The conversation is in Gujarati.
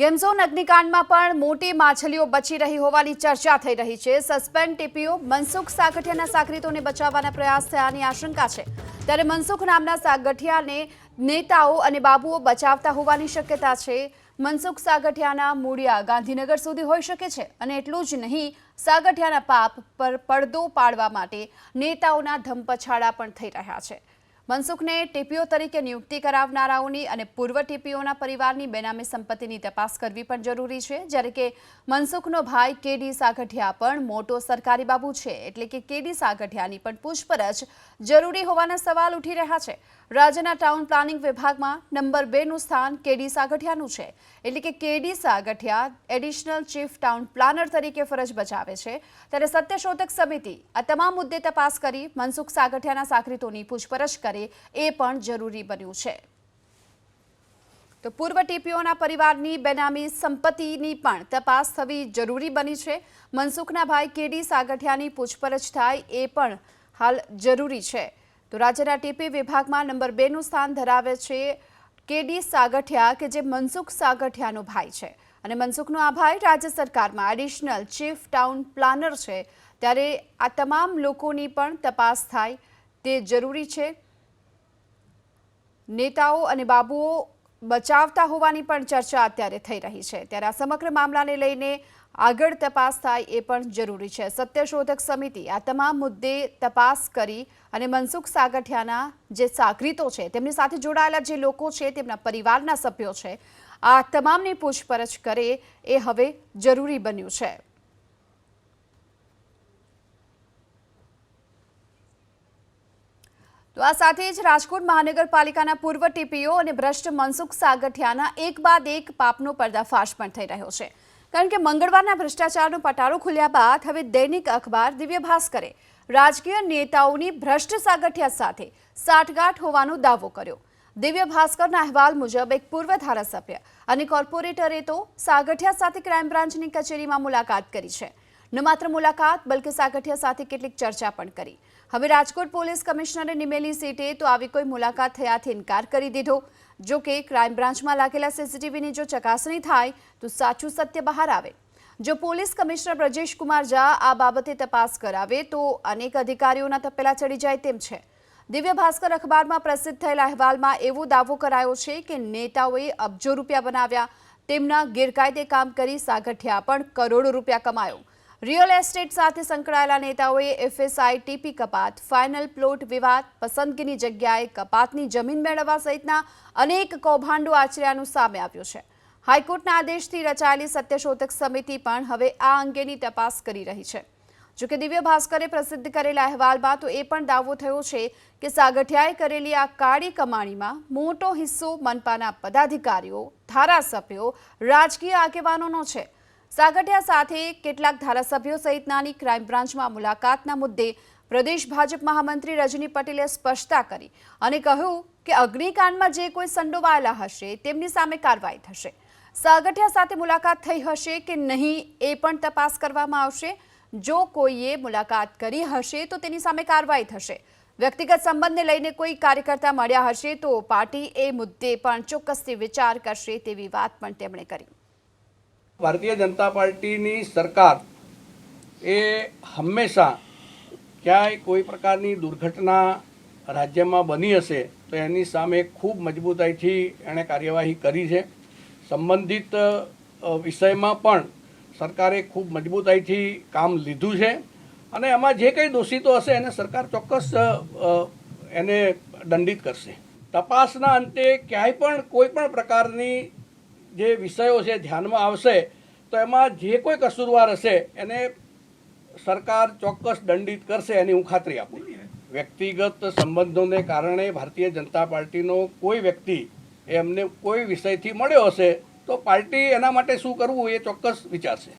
ગેમઝોન અગ્નિકાંડમાં પણ મોટી માછલીઓ બચી રહી હોવાની ચર્ચા થઈ રહી છે. સસ્પેન્ડ ટીપીઓ મનસુખ સાગઠિયાના સાગરીતોને બચાવવાના પ્રયાસ થયાની આશંકા છે. ત્યારે મનસુખ નામના સાગઠિયાને નેતાઓ અને બાબુઓ બચાવતા હોવાની શક્યતા છે. મનસુખ સાગઠિયાના મૂળિયા ગાંધીનગર સુધી હોઈ શકે છે અને એટલું જ નહીં, સાગઠિયાના પાપ પર પડદો પાડવા માટે નેતાઓના ધમપછાડા પણ થઈ રહ્યા છે. મનસુખને ટીપીઓ તરીકે નિયુક્તિ કરાવનારાઓની અને પૂર્વ ટીપીઓના પરિવારની બેનામી સંપત્તિની તપાસ કરવી પણ જરૂરી છે. જ્યારે કે મનસુખનો ભાઈ કેડી સાગઠિયા પણ મોટો સરકારી બાબુ છે. એટલે કે કેડી સાગઠિયાની પણ પૂછપરછ જરૂરી હોવાના સવાલ ઉઠી રહ્યા છે. રાજ્યના ટાઉન પ્લાનિંગ વિભાગમાં નંબર બેનું સ્થાન કેડી સાગઠિયાનું છે. એટલે કે KD Sagathiya additional chief town planner તરીકે ફરજ બજાવે છે. ત્યારે સત્યશોધક સમિતિ આ તમામ મુદ્દે તપાસ કરી મનસુખ સાગઠિયાના સાકરીતોની પૂછપરછ કરે એ પણ જરૂરી બન્યું છે. તો પૂર્વ ટીપીઓના પરિવારની બેનામી સંપત્તિની પણ તપાસ થવી જરૂરી બની છે. મનસુખના ભાઈ કેડી સાગઠિયાની પૂછપરછ થાય એ પણ હાલ જરૂરી છે. તો રાજ્યના ટીપી વિભાગમાં નંબર બેનું સ્થાન ધરાવે છે કેડી સાગઠિયા, કે જે મનસુખ સાગઠિયાનો ભાઈ છે. અને મનસુખનો આ ભાઈ રાજ્ય સરકારમાં એડિશનલ ચીફ ટાઉન પ્લાનર છે. ત્યારે આ તમામ લોકોની પણ તપાસ થાય, તે જરૂરી છે. નેતાઓ અને બાબુઓ બચાવતા હોવાની પણ ચર્ચા અત્યારે થઈ રહી છે. ત્યારે આ સમગ્ર મામલાને લઈને આગળ તપાસ થાય એ પણ જરૂરી છે. સત્યશોધક સમિતિ આ તમામ મુદ્દે તપાસ કરી અને મનસુખ સાગઠિયાના જે સાગરીતો છે, તેમની સાથે જોડાયેલા જે લોકો છે, તેમના પરિવારના સભ્યો છે, આ તમામની પૂછપરછ કરે એ હવે જરૂરી બન્યું છે. તો આ સાથે જ રાજકોટ મહાનગરપાલિકાના પૂર્વ ટીપીઓ અને ભ્રષ્ટ મનસુખ સાગઠિયાના એક બાદ એક પાપનો પર્દાફાશ પણ થઈ રહ્યો છે. કારણ કે મંગળવારના ભ્રષ્ટાચારનો પટારો ખુલ્યા બાદ હવે દૈનિક અખબાર દિવ્ય ભાસ્કરે રાજકીય નેતાઓની ભ્રષ્ટ સાગઠિયા સાથે સાઠગાંઠ હોવાનો દાવો કર્યો. દિવ્ય ભાસ્કરના અહેવાલ મુજબ એક પૂર્વ ધારાસભ્ય અને કોર્પોરેટરે તો સાગઠિયા સાથે ક્રાઇમ બ્રાન્ચની કચેરીમાં મુલાકાત કરી છે. ન માત્ર મુલાકાત, બલકે સાગઠિયા સાથે કેટલીક ચર્ચા પણ કરી. હવે રાજકોટ પોલીસ કમિશનરે નિમેલી સીટે તો આવી કોઈ મુલાકાત થયાથી ઇનકાર કરી દીધો. જો કે ક્રાઇમ બ્રાન્ચમાં લાગેલા સીસીટીવીની જો ચકાસણી થાય, તો સાચું સત્ય બહાર આવે. જો પોલીસ કમિશનર બ્રજેશ કુમાર ઝા આ બાબતે તપાસ કરાવે, તો અનેક અધિકારીઓના તપેલા ચડી જાય તેમ છે. દિવ્ય ભાસ્કર અખબારમાં પ્રસિદ્ધ થયેલા અહેવાલમાં એવો દાવો કરાયો છે કે નેતાઓએ અબજો રૂપિયા બનાવ્યા. તેમના ગેરકાયદે કામ કરી સાગઠિયા પણ કરોડો રૂપિયા કમાયો. રિયલ એસ્ટેટ સાથે સંકળાયેલા નેતાઓએ એફએસઆઈ ટીપી કપાત, ફાઇનલ પ્લોટ વિવાદ, પસંદગીની જગ્યાએ કપાતની જમીન મેળવવા સહિતના અનેક કૌભાંડો આચર્યાનું સામે આવ્યું છે. હાઈકોર્ટના આદેશથી રચાયેલી સત્યશોધક સમિતિ પણ હવે આ અંગેની તપાસ કરી રહી છે. જોકે દિવ્ય ભાસ્કરે પ્રસિદ્ધ કરેલા અહેવાલમાં તો એ પણ દાવો થયો છે કે સાગઠિયાએ કરેલી આ કાળી કમાણીમાં મોટો હિસ્સો મનપાના પદાધિકારીઓ, ધારાસભ્યો, રાજકીય આગેવાનોનો છે. સાગઠિયા સાથે કેટલાક ધારાસભ્યો સહિતનાની ક્રાઇમ બ્રાન્ચમાં મુલાકાતના મુદ્દે પ્રદેશ ભાજપ મહામંત્રી રજની પટેલે સ્પષ્ટતા કરી અને કહ્યું કે અગ્નિકાંડમાં જે કોઈ સંડોવાયેલા હશે, તેમની સામે કાર્યવાહી થશે. સાગઠિયા સાથે મુલાકાત થઈ હશે કે નહીં, એ પણ તપાસ કરવામાં આવશે. જો કોઈએ મુલાકાત કરી હશે, તો તેની સામે કાર્યવાહી થશે. વ્યક્તિગત સંબંધને લઈને કોઈ કાર્યકર્તા મળ્યા હશે, તો પાર્ટી એ મુદ્દે પણ ચોક્કસથી વિચાર કરશે તેવી વાત પણ તેમણે કરી. ભારતીય જનતા પાર્ટીની સરકાર એ હંમેશા ક્યાંય કોઈ પ્રકારની દુર્ઘટના રાજ્યમાં બની હશે તો એની સામે ખૂબ મજબૂતાઈથી એણે કાર્યવાહી કરી છે. સંબંધિત વિષયમાં પણ સરકારે ખૂબ મજબૂતાઈથી કામ લીધું છે અને એમાં જે કંઈ દોષિતો હશે એને સરકાર ચોક્કસ એને દંડિત કરશે. તપાસના અંતે ક્યાંય પણ કોઈ પણ પ્રકારની જે વિષયો છે ધ્યાનમાં આવશે, તો એમાં જે કોઈ કસૂરવાર હશે, એને સરકાર ચોક્કસ દંડિત કરશે એની હું ખાતરી આપું વ્યક્તિગત સંબંધોને કારણે ભારતીય જનતા પાર્ટીનો કોઈ વ્યક્તિ એમને કોઈ વિષયથી મળ્યો હશે, તો પાર્ટી એના માટે શું કરવું એ ચોક્કસ વિચારશે.